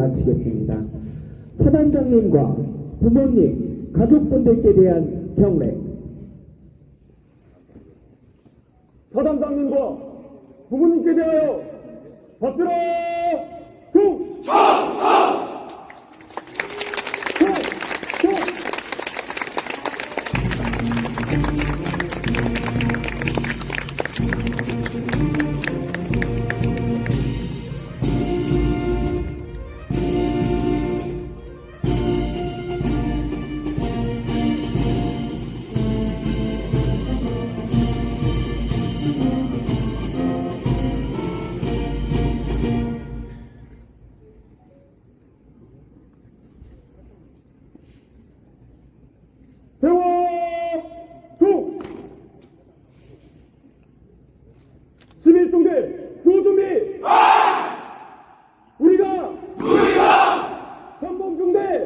마치겠습니다. 사단장님과 부모님, 가족분들께 대한 경례. 사단장님과 부모님께 대하여 받들어 충성! Thank.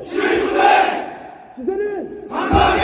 기세! 기세는 방방해!